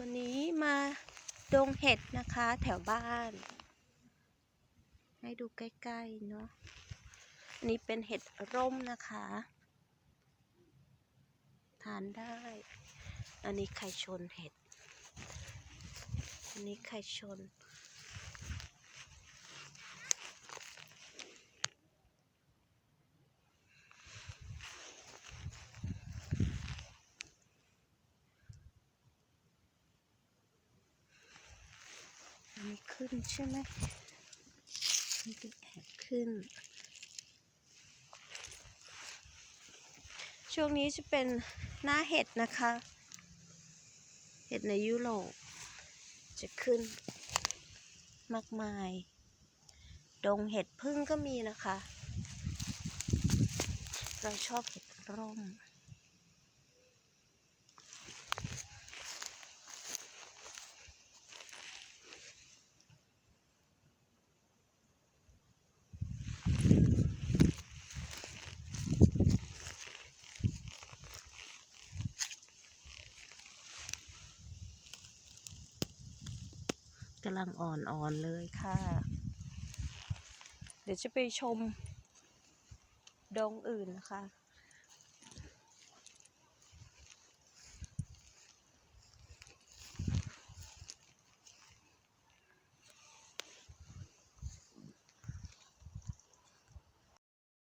วันนี้มาดงเห็ดนะคะแถวบ้าน ให้ดูใกล้ๆเนาะอันนี้เป็นเห็ดร่มนะคะ ทานได้ อันนี้ไข่ชนเห็ด อันนี้ไข่ชน ขึ้นใช่ไหมนี่ก็แอบขึ้น ช่วงนี้จะเป็นหน้าเห็ดนะคะ เห็ดในยุโรปจะขึ้นมากมาย ดงเห็ดพึ่งก็มีนะคะ เราชอบเห็ดร่ม กำลังอ่อนๆเลยค่ะ เดี๋ยวจะไปชมดงอื่นนะคะ